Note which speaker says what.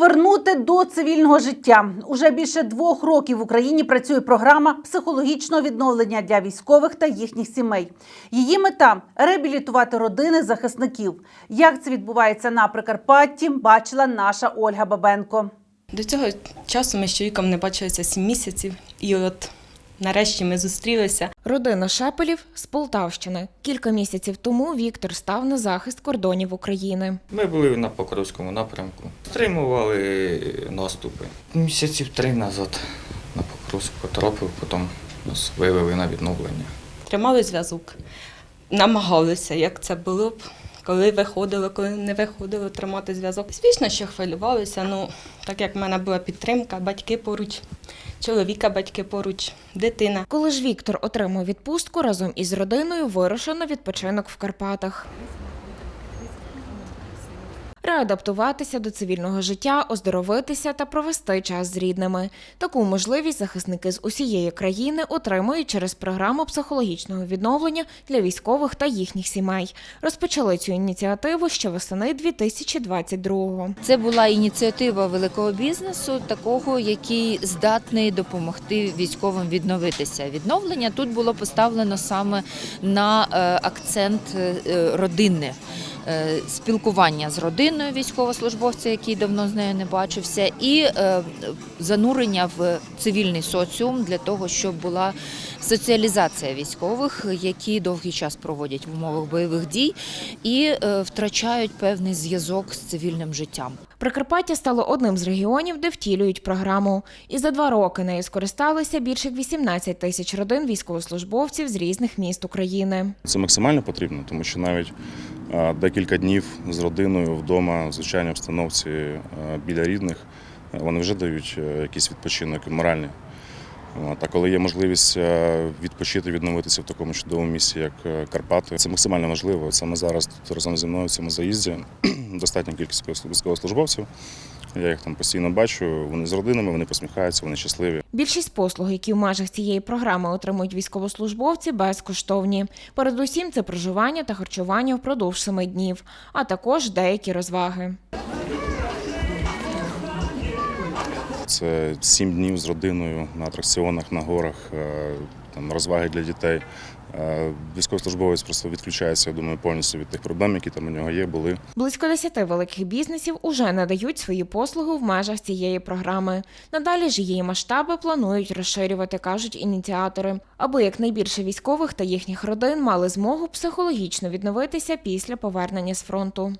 Speaker 1: Повернути до цивільного життя уже більше двох років в Україні працює програма психологічного відновлення для військових та їхніх сімей. Її мета реабілітувати родини захисників. Як це відбувається на Прикарпатті, бачила наша Ольга Бабенко.
Speaker 2: До цього часу ми з чоловіком не бачилися сім місяців, і от нарешті ми зустрілися.
Speaker 3: Родина Шепелів з Полтавщини. Кілька місяців тому Віктор став на захист кордонів України.
Speaker 4: Ми були на Покровському напрямку, стримували наступи. Місяців три назад на Покровську потрапив, потім нас вивели на відновлення.
Speaker 2: Тримали зв'язок, намагалися, як це було б, коли виходило, коли не виходило тримати зв'язок. Звісно, що хвилювалися. Ну, так як в мене була підтримка, батьки поруч, чоловіка, батьки поруч, дитина.
Speaker 3: Коли ж Віктор отримав відпустку, разом із родиною вирушив на відпочинок в Карпатах. Реадаптуватися до цивільного життя, оздоровитися та провести час з рідними. Таку можливість захисники з усієї країни отримують через програму психологічного відновлення для військових та їхніх сімей. Розпочали цю ініціативу ще восени 2022-го.
Speaker 5: Це була ініціатива великого бізнесу, такого, який здатний допомогти військовим відновитися. Відновлення тут було поставлено саме на е, акцент е, родинне. Е, Спілкування з родиною військовослужбовця, який давно з нею не бачився, і е, занурення в цивільний соціум для того, щоб була соціалізація військових, які довгий час проводять в умовах бойових дій і е, втрачають певний зв'язок з цивільним життям.
Speaker 3: Прикарпаття стало одним з регіонів, де втілюють програму. І за два роки нею скористалися більше як 18 тисяч родин військовослужбовців з різних міст України.
Speaker 6: Це максимально потрібно, тому що навіть декілька днів з родиною вдома, в звичайній обстановці біля рідних, е, вони вже дають е, якийсь відпочинок моральний. От, А коли є можливість е, відпочити, відновитися в такому чудовому місці, як Карпати, це максимально важливо. Саме зараз тут разом зі мною в цьому заїзді достатня кількість військовослужбовців. Я їх там постійно бачу. Вони з родинами, вони посміхаються, вони щасливі.
Speaker 3: Більшість послуг, які в межах цієї програми отримують військовослужбовці, безкоштовні. Передусім, це проживання та харчування впродовж семи днів, а також деякі розваги.
Speaker 6: Це сім днів з родиною на атракціонах, на горах, е, там розваги для дітей. Е, Військовослужбовець просто відключається, я думаю, повністю від тих проблем, які там у нього є, були.
Speaker 3: Близько десяти великих бізнесів уже надають свої послуги в межах цієї програми. Надалі ж її масштаби планують розширювати, кажуть ініціатори, аби якнайбільше військових та їхніх родин мали змогу психологічно відновитися після повернення з фронту.